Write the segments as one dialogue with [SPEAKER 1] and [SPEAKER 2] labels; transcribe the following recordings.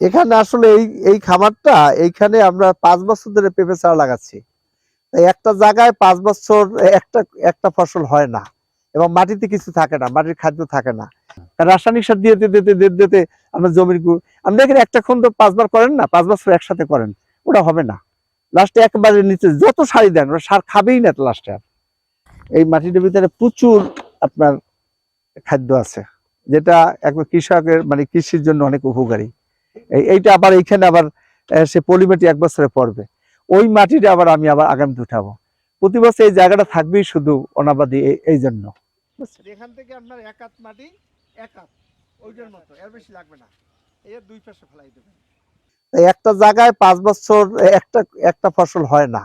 [SPEAKER 1] এখানে আসলে এই এই খামারটা, এইখানে আমরা পাঁচ বছর ধরে পেঁপে চারা লাগাচ্ছি। একটা জায়গায় পাঁচ বছর একটা একটা ফসল হয় না এবং মাটিতে কিছু থাকে না, মাটির খাদ্য থাকে না। রাসায়নিক সার দিয়ে দিতে দিতে দিতে আমরা জমির আপনি এখানে একটা খন্দ পাঁচবার করেন না, পাঁচ বছর একসাথে করেন, ওটা হবে না। লাস্টে একবারে নিচে যত সারি দেন, ওরা সার খাবেই না তো লাস্টে আর। এই মাটির ভিতরে প্রচুর আপনার খাদ্য আছে, যেটা একবার কৃষকের মানে কৃষির জন্য অনেক উপকারী। এইটা আবার এইখানে আবার সে পলিমাটি এক বছরে পড়বে। ওই মাটিটা আবার আমি আবার আগামীতে উঠাবো। প্রতি বছর এই জায়গাটা থাকবেই শুধু অনাবাদি এই- জন্য। এখান থেকে আপনার এক হাত মাটি এক হাত ওইটার মতো এর বেশি লাগবে না। এর দুই পাশে ফেলাই দেবেন। একটা জায়গায় পাঁচ বছর একটা একটা ফসল হয় না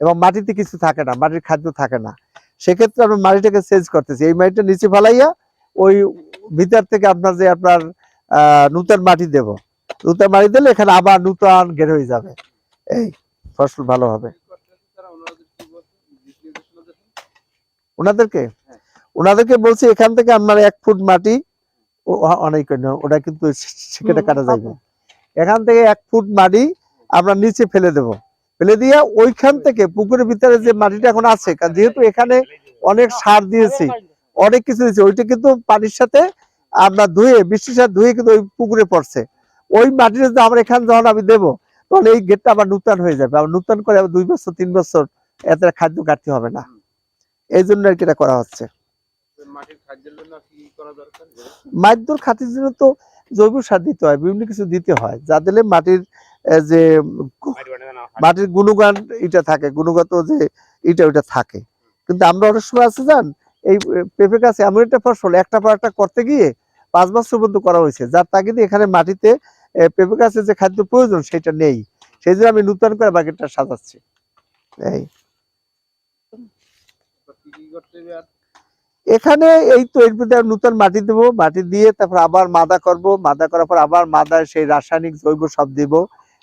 [SPEAKER 1] এবং মাটিতে কিছু থাকে না মাটির খাদ্য থাকে না। সেক্ষেত্রে আমরা মাটিটাকে চেঞ্জ করতেছি। এই মাটিটা নিচে ফেলাইয়া ওই ভিতর থেকে আপনার যে আপনার আহ নূতন মাটি দেব। নূতন মারি দিলে এখানে আবার নূতন গের হয়ে যাবে। এই ফসল ভালো হবে। ওনাদেরকে? ওনাদেরকে বলছি এখান থেকে আপনার এক ফুট মাটি অনেক ওটা কিন্তু কাটা যাবে এখান থেকে এক ফুট মাটি আমরা নিচে ফেলে দেব। ফেলে দিয়ে ওইখান থেকে পুকুরের ভিতরে যে মাটিটা এখন আছে কারণ যেহেতু এখানে অনেক সার দিয়েছি অনেক কিছু দিয়েছি ওইটা কিন্তু পানির সাথে আমরা ধুয়ে বৃষ্টির সাথে ধুয়ে কিন্তু ওই পুকুরে পড়ছে। ওই মাটিটা যদি আমরা এখানে যখন আমি দেবো তখন এই গেটটা আবার নূতন হয়ে যাবে। আবার নূতন করে আবার দুই বছর তিন বছর এত খাদ্য ঘাটতি হবে না। এই জন্য আর কি এটা করা হচ্ছে।
[SPEAKER 2] মাটির
[SPEAKER 1] মাটির খাতির জন্য তো জৈব সার দিতে হয় বিভিন্ন কিছু দিতে হয়। যা দিলে মাটির যে মাটির গুণগান এটা থাকে গুণগত যে এটা ওইটা থাকে। কিন্তু আমরা অনেক সময় আছে জান এই পেঁপে গাছে এমন একটা ফসল একটা পর একটা করতে গিয়ে পাঁচ বছর পর্যন্ত করা হয়েছে। যার তাগিদে এখানে মাটিতে পেঁপে গাছে যে খাদ্য প্রয়োজন সেটা নেই। সেই জন্য আমি নূতন করে বাকেটটা সাজাচ্ছি। এই। এখানে এই তো এর ভিতরে নতুন মাটি দেবো, মাটি দিয়ে তারপর আবার মাদা করব। মাদা করার পর আবার মাদা সেই রাসায়নিক জৈব সব দিব।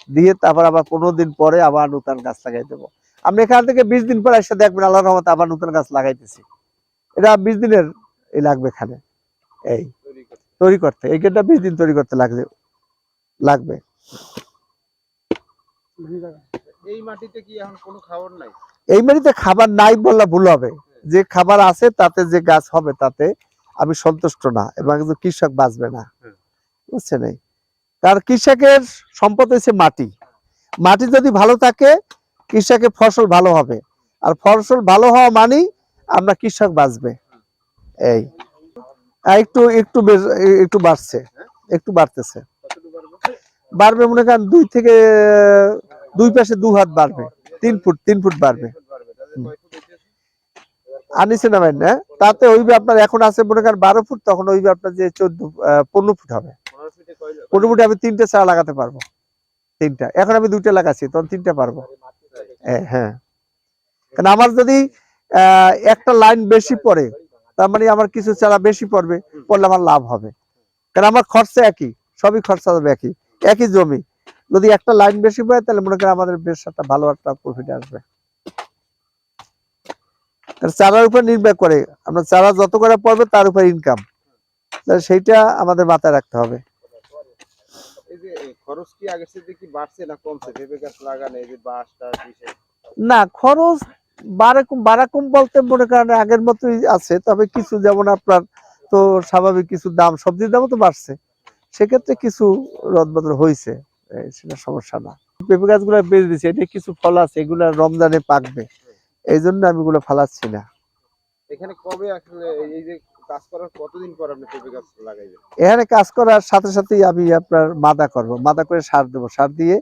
[SPEAKER 1] দিয়ে তারপর আবার পনেরো দিন পরে আবার নতুন গাছ লাগাই দেবো। আপনি এখান থেকে বিশ দিন পরে এসে দেখবেন আল্লাহ রহমতে আবার নতুন গাছ লাগাইতেছি। এটা বিশ দিনের এই লাগবে এখানে। এই।
[SPEAKER 2] তৈরি করতে।
[SPEAKER 1] তৈরি করতে এই গেটটা বিশ দিন তৈরি করতে লাগবে। লাগবে।
[SPEAKER 2] এই মাটিতে কি এখন কোনো খাবার নাই?
[SPEAKER 1] এই মাটিতে খাবার নাই বললে ভুল হবে। যে খাবার আছে তাতে যে গাছ হবে তাতে আমি সন্তুষ্ট না এবং কৃষক বাঁচবে না।
[SPEAKER 2] হুম।
[SPEAKER 1] বুঝছেন এই তার কৃষকের সম্পদ হচ্ছে মাটি। মাটি যদি ভালো থাকে কৃষকের ফসল ভালো হবে। আর ফসল ভালো হওয়া মানেই আমরা কৃষক বাঁচবে। এই। একটু একটু একটু বাড়ছে। একটু বাড়তেছে। বাড়বে মনে করেন দুই থেকে দুই পাশে দু হাত বাড়বে তিন ফুট তিন ফুট বাড়বে। আনিছে না ভাই না তাতে ওইবে আপনার এখন আছে মনে করেন বারো ফুট তখন ওইবে আপনার যে চোদ্দ পনেরো ফুট হবে।
[SPEAKER 2] পনেরো ফিটে
[SPEAKER 1] আমি তিনটে চারা লাগাতে পারব। তিনটা। এখন আমি দুইটা লাগাচ্ছি তখন তিনটা পারব। হ্যাঁ, হ্যাঁ। কারণ আমার যদি একটা লাইন বেশি পড়ে তার মানে আমার কিছু চারা বেশি পড়বে পড়লে আমার লাভ হবে। কারণ আমার খরচা একই সবই খরচা হবে একই। একই জমি। যদি একটা লাইন বেশি পড়ে তাহলে মনে করেন আমাদের বেশ একটা ভালো একটা প্রফিট আসবে। চারার উপর নির্ভর করে। আমরা চারা যত করে পড়বে তার উপর ইনকাম সেইটা আমাদের মাথায় রাখতে হবে।
[SPEAKER 2] না
[SPEAKER 1] খরচ বারাকুম বলতে মনে করেন আগের মতোই আছে। তবে কিছু যেমন আপনার তো স্বাভাবিক কিছু দাম সবজির দামও তো বাড়ছে। সেক্ষেত্রে কিছু রদবদল হয়েছে সেটা সমস্যা না। পেঁপে গাছগুলো বেঁচে দিচ্ছে এটা কিছু ফল আছে এগুলো রমজানে পাকবে এই জন্য আমি এগুলো ফালাচ্ছি না।
[SPEAKER 2] এখানে কবে আসলে এই যে কাজ করার কতদিন পর আপনি পেঁপে গাছ লাগাইবেন?
[SPEAKER 1] এখানে কাজ করার সাথে সাথেই আমি আপনার মাদা করব মাদা করে সার দেবো সার দিয়ে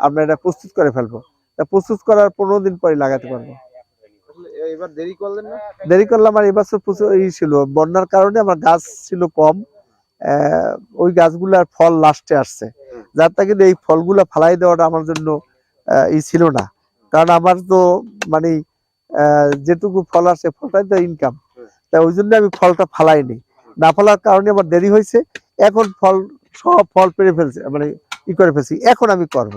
[SPEAKER 1] আমরা এটা প্রস্তুত করে ফেলব। তা প্রস্তুত করার পনেরো দিন পরে লাগাতে পারব।
[SPEAKER 2] এবার দেরি করলেন না?
[SPEAKER 1] দেরি করলাম আর এবছর প্রচুর ই ছিল বন্যার কারণে আমার গাছ ছিল কম ওই গাছগুলার ফল লাস্টে আসছে। যার তাকে এই ফলগুলা ফালাই দেওয়াটা আমার জন্য ই ছিল না। কারণ আমার তো মানে যেটুকু ফল আসে, ফলটাই তো ইনকাম তাই ওই জন্য আমি ফলটা ফালাইনি। না ফলার কারণে আমার দেরি হয়েছে। এখন ফল, সব ফল পেরে ফেলছে মানে ই করে ফেলছি। এখন আমি করব।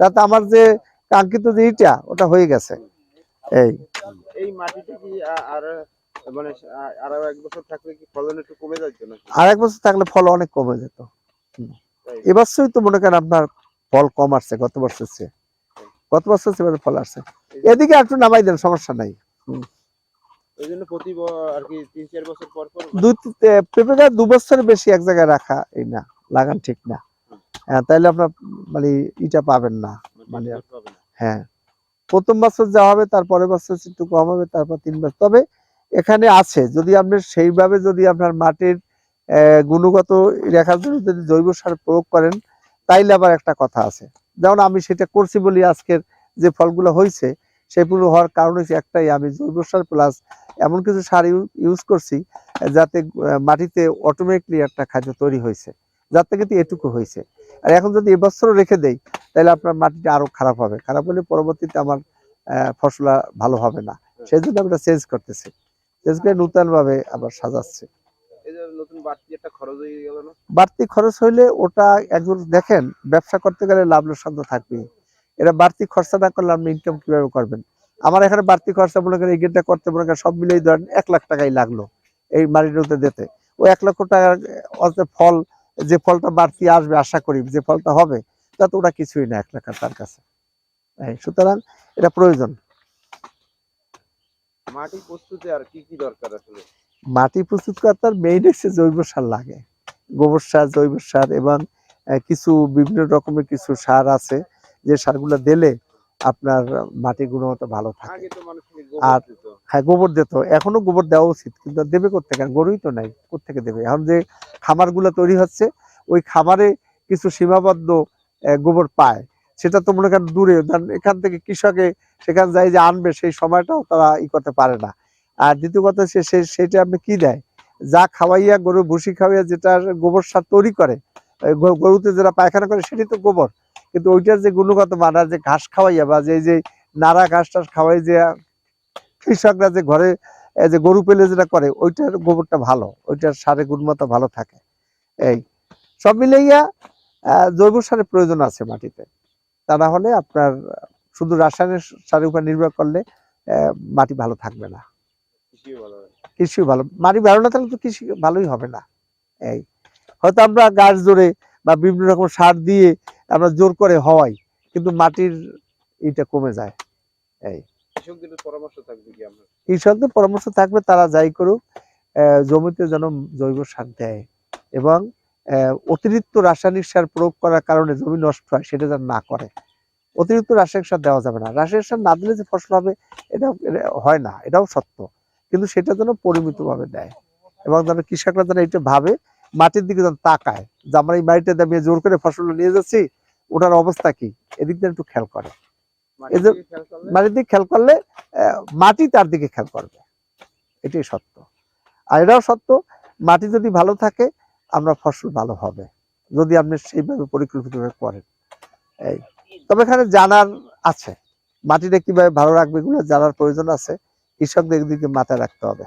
[SPEAKER 1] তাতে আমার যে কাঙ্ক্ষিত যে ইটা, ওটা হয়ে গেছে। এই।
[SPEAKER 2] এই মাটিতে কি আর মানে আরও এক বছর থাকলে কি ফলন একটু কমে যাচ্ছে না
[SPEAKER 1] আর এক বছর থাকলে ফল অনেক কমে যেত। এবছরই তো মনে করেন আপনার ফল কম আসছে গত বছর চেয়ে গত বছর চেয়ে ফল আসছে। এদিকে একটু নামাই দেন সমস্যা নাই। পেঁপে গাছ দু বছরের বেশি এক জায়গায় রাখা এই না লাগান ঠিক না। হ্যাঁ তাইলে আপনার মানে ইটা পাবেন না মানে
[SPEAKER 2] করতে হবে না।
[SPEAKER 1] হ্যাঁ। প্রথম বছর যা হবে তারপরের বছর একটু কম হবে তারপর তিন বছর। তবে এখানে আছে। যদি আপনি সেইভাবে যদি আপনার মাটির গুণগত রেখার জন্য যদি জৈব সার প্রয়োগ করেন তাইলে আবার একটা কথা আছে। যেমন আমি সেটা করছি বলি আজকের যে ফলগুলো হয়েছে সেগুলো হওয়ার কারণ হচ্ছে একটাই আমি জৈব সার প্লাস এমন কিছু সার ইউজ করছি যাতে মাটিতে অটোমেটিকলি একটা খাদ্য তৈরি হয়েছে যার থেকে কিন্তু এটুকু হয়েছে আর এখন যদি এবছরও রেখে দেই তাহলে আপনার মাটিটা আরও খারাপ হবে। খারাপ হলে পরবর্তীতে আমার আহ, ফসল ভালো হবে না। সেই জন্য আমরা চেঞ্জ করতেছি। নূতন ভাবে আবার সাজাচ্ছি।
[SPEAKER 2] বাড়তি খরচ
[SPEAKER 1] হইলে ওটা একজন দেখেন ব্যবসা করতে গেলে লাভ লোকসান তো থাকবেই। এটা বাড়তি খরচা না করলে আপনি ইনকাম কীভাবে করবেন? আমার এখানে বাড়তি খরচা মনে করেন এই গেটটা করতে মনে করেন সব মিলিয়ে ধরেন এক লাখ টাকাই লাগল এই মাটিটা দিতে। ও এক লক্ষ টাকার ফল যে ফলটা বাড়তি আসবে আশা করি যে ফলটা হবে তা তো ওটা কিছুই না এক লাখ তার কাছে। সুতরাং এটা প্রয়োজন।
[SPEAKER 2] মাটি প্রস্তুতে আর কি কি দরকার আসলে?
[SPEAKER 1] মাটি প্রস্তুত করার মেইন হচ্ছে জৈব সার লাগে। গোবর সার জৈব সার এবং কিছু বিভিন্ন রকমের কিছু সার আছে যে সারগুলো দিলে আপনার মাটির গুণগত ভালো থাকে। আর- হ্যাঁ গোবর দিত। এখনও গোবর দেওয়া উচিত কিন্তু দেবে কোথেকে গরুই তো নাই কোথেকে দেবে? এখন যে খামারগুলো তৈরি হচ্ছে ওই খামারে কিছু সীমাবদ্ধ গোবর পায়। সেটা তো মনে করেন দূরে এখান থেকে কৃষকে সেখানে যায় যে আনবে সেই সময়টাও তারা ই করতে পারে না। আর দ্বিতীয় কথা সে, সেটা আপনি কি দেয়? যা খাওয়াইয়া গরু, ভুসি খাওয়াইয়া যেটা গোবর সার তৈরি করে গরুতে যারা পায়খানা করে সেটাই তো গোবর। কিন্তু ওইটার যে গুণগত মান আর যে ঘাস খাওয়াইয়া বা যে যে নাড়া ঘাস টাস খাওয়াই যে কৃষকরা যে ঘরে যে গরু পেলে যেটা করে, ওইটার গোবরটা ভালো, ওইটার সারের গুণমত ভালো থাকে। এই সব মিলাইয়া জৈব সারের প্রয়োজন আছে মাটিতে। তা না হলে আপনার শুধু রাসায়নিক সারের উপর নির্ভর করলে মাটি ভালো থাকবে না। কৃষি ভালো মাটি ভালো না থাকলে তো কৃষি ভালোই হবে না। এই হয়তো আমরা গাছ জোরে বা বিভিন্ন রকম সার দিয়ে আমরা জোর করে হওয়াই কিন্তু মাটির এটা কমে যায়।
[SPEAKER 2] থাকবে
[SPEAKER 1] কৃষকদের পরামর্শ থাকবে তারা যাই করুক আহ, জমিতে যেন জৈব সার দেয় এবং অতিরিক্ত রাসায়নিক সার প্রয়োগ করার কারণে জমি নষ্ট হয় সেটা যেন না করে। অতিরিক্ত রাসায়নিক সার দেওয়া যাবে না। রাসায়নিক সার না দিলে যে ফসল হবে এটা হয় না এটাও সত্য। কিন্তু সেটা যেন পরিমিতভাবে দেয় এবং যেন কৃষকরা যেন এটা ভাবে মাটির দিকে যেন তাকায় যে আমরা এই মাটিটা দামিয়ে জোর করে ফসল নিয়ে যাচ্ছি ওটার অবস্থা কি? এদিক দিয়ে একটু খেয়াল করে।
[SPEAKER 2] মাটির দিকে খেয়াল করলে?
[SPEAKER 1] মাটির দিকে খেয়াল করলে আহ, মাটি তার দিকে খেয়াল করবে। এটাই সত্য। আর এটাও সত্য মাটি যদি ভালো থাকে আমরা ফসল ভালো হবে। যদি আপনি সেইভাবে পরিকল্পিতভাবে করেন এই। তবে এখানে জানার আছে। মাটিটা কীভাবে ভালো রাখবে এগুলো জানার প্রয়োজন আছে। কৃষকদের দিকে মাথায় রাখতে হবে।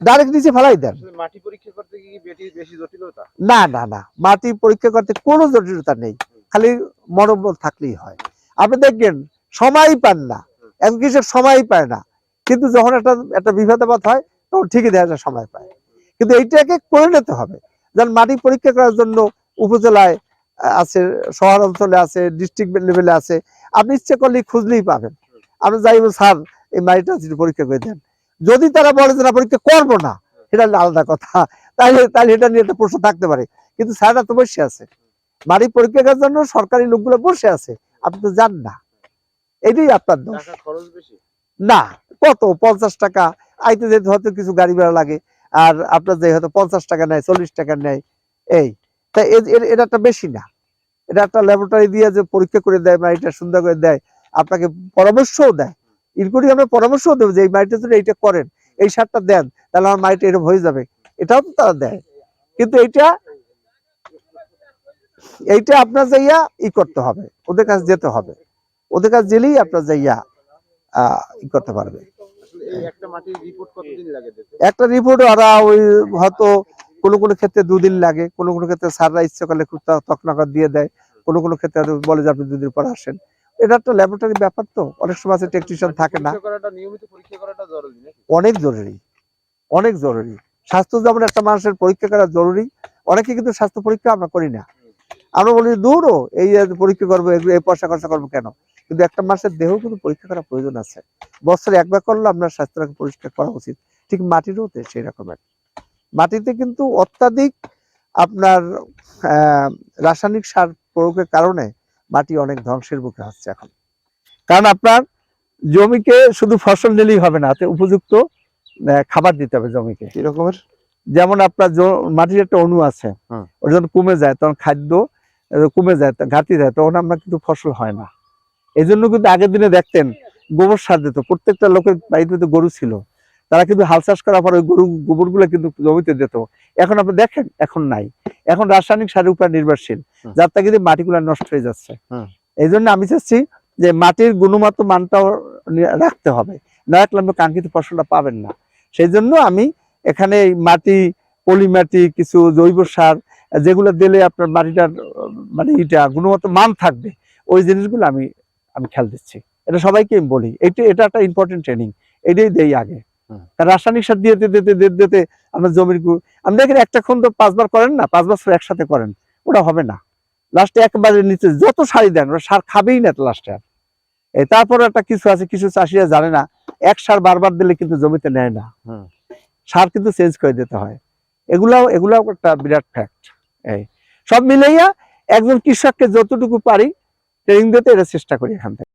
[SPEAKER 1] ডাইরেক্ট নিচে ফেলাই দেন।
[SPEAKER 2] মাটি পরীক্ষা করতে কি বেশি বেশি জটিলতা?
[SPEAKER 1] না না না। মাটি পরীক্ষা করতে কোনো জটিলতা নেই। খালি মনোবল থাকলেই হয়। আপনি দেখবেন সময়ই পান না। এক কৃষক সময়ই পায় না। কিন্তু যখন একটা একটা বিভাদাবাদ হয় তখন ঠিকই দেখা যায় সময় পায়। কিন্তু এইটাকে করে নিতে হবে। যেমন মাটি পরীক্ষা করার জন্য উপজেলায় আছে শহর অঞ্চলে আছে ডিস্ট্রিক্ট লেভেলে আছে। আপনি ইচ্ছে করলেই খুঁজলেই পাবেন। আপনি যাইবেন স্যার এই মাটিটা পরীক্ষা করে দেন। যদি তারা বলে যে না পরীক্ষা করব না সেটা আলাদা কথা। তাহলে তাহলে এটা নিয়ে একটা প্রশ্ন থাকতে পারে। কিন্তু স্যাররা তো বসে আছে। বাড়ি পরীক্ষা করার জন্য সরকারি লোকগুলো বসে আছে। আপনি তো জান না। এটাই আপনার দোষ।
[SPEAKER 2] খরচ বেশি?
[SPEAKER 1] না কত? পঞ্চাশ টাকা। আইতে যেতে হয়তো কিছু গাড়ি ভাড়া লাগে। আর আপনার যে হয়তো পঞ্চাশ টাকা নেয় চল্লিশ টাকা নেয় এই। তা এ- এ- এটা একটা বেশি না এটা একটা ল্যাবরেটরি দিয়ে যে পরীক্ষা করে দেয় মাটিটা সুন্দর করে দেয় আপনাকে পরামর্শও দেয়। ইনকুরি আমরা পরামর্শও দেবো যে এই মাটিটা যদি এইটা করেন এই সারটা দেন তাহলে আমার মাটিটা এরকম হয়ে যাবে। এটাও তো তারা দেয়। কিন্তু এইটা এইটা আপনার যাইয়া ই করতে হবে ওদের কাছে যেতে হবে। ওদের কাছে গেলেই আপনার যাইয়া আহ, ই করতে পারবে।
[SPEAKER 2] একটা রিপোর্ট
[SPEAKER 1] ওরা ওই হয়তো কোনো কোনো ক্ষেত্রে দুদিন লাগে কোনো কোনো ক্ষেত্রে স্যাররা ইচ্ছে করলে খুব তা- দিয়ে দেয় কোনো কোনো ক্ষেত্রে বলে যে আপনি দুদিন পর আসেন। এটা একটা ল্যাবরেটরি ব্যাপার তো অনেক সময় আছে টেকনিশিয়ান থাকে না। অনেক জরুরি অনেক জরুরি। স্বাস্থ্য যেমন একটা মানুষের পরীক্ষা করা জরুরি অনেকে কিন্তু স্বাস্থ্য পরীক্ষা আমরা করি না। আমরা বলি দূরও এই পরীক্ষা করব এই পয়সা খরচা করব কেন? কিন্তু একটা মাসের দেহ কিন্তু পরীক্ষা করা প্রয়োজন আছে। বছরে একবার করলে আপনার স্বাস্থ্যটাকে পরিষ্কার করা উচিত। ঠিক মাটিরও তো সেই রকমের। মাটিতে কিন্তু অত্যাধিক আপনার রাসায়নিক সার প্রয়োগের কারণে মাটি অনেক ধ্বংসের মুখে হচ্ছে এখন। কারণ আপনার জমিকে শুধু ফসল নিলেই হবে না উপযুক্ত খাবার দিতে হবে জমিকে।
[SPEAKER 2] কি রকমের?
[SPEAKER 1] যেমন আপনার মাটির একটা অণু আছে
[SPEAKER 2] হুম।
[SPEAKER 1] ওটা যখন কমে যায় তখন খাদ্য কমে যায় ঘাটতি যায় তখন আপনার কিন্তু ফসল হয় না। এই জন্য কিন্তু আগের দিনে দেখতেন গোবর সার দিত। প্রত্যেকটা লোকের বাড়িতে তো গরু ছিল। তারা কিন্তু হাল চাষ করার পরে ওই গরু গোবরগুলো কিন্তু জমিতে দিত। এখন আপনি দেখেন এখন নাই। এখন রাসায়নিক সারের উপর নির্ভরশীল। যার থেকে কিন্তু মাটিগুলো নষ্ট হয়ে যাচ্ছে। এই জন্য আমি চাচ্ছি যে মাটির গুণগত মানটাও রাখতে হবে। না রাখলে আপনি কাঙ্ক্ষিত ফসলটা পাবেন না। সেই জন্য আমি এখানে মাটি পলি মাটি কিছু জৈব সার যেগুলো দিলে আপনার মাটিটার মানে এটা গুণগত মান থাকবে ওই জিনিসগুলো আমি আমি খেয়াল দিচ্ছি। এটা সবাইকে আমি বলি এটা এটা একটা ইম্পর্টেন্ট ট্রেনিং এটাই দেই আগে। রাসায়নিক সার দিয়ে দিতে দিতে দিতে আপনার জমির গু- আপনি দেখেন একটা খন তো পাঁচবার করেন না পাঁচ বছর একসাথে করেন ওটা হবে না। লাস্টে একবারে নিচে যত সারই দেন ওরা সার খাবেই না লাস্টে আর। এই তারপর একটা কিছু আছে কিছু চাষিরা জানে না এক সার বারবার দিলে কিন্তু জমিতে নেয় না। সার কিন্তু চেঞ্জ করে দিতে হয়। এগুলাও এগুলাও একটা বিরাট ফ্যাক্ট এই। সব মিলাইয়া একজন কৃষককে যতটুকু পারি ট্রেনিং দিতে এটা চেষ্টা করি এখান থেকে।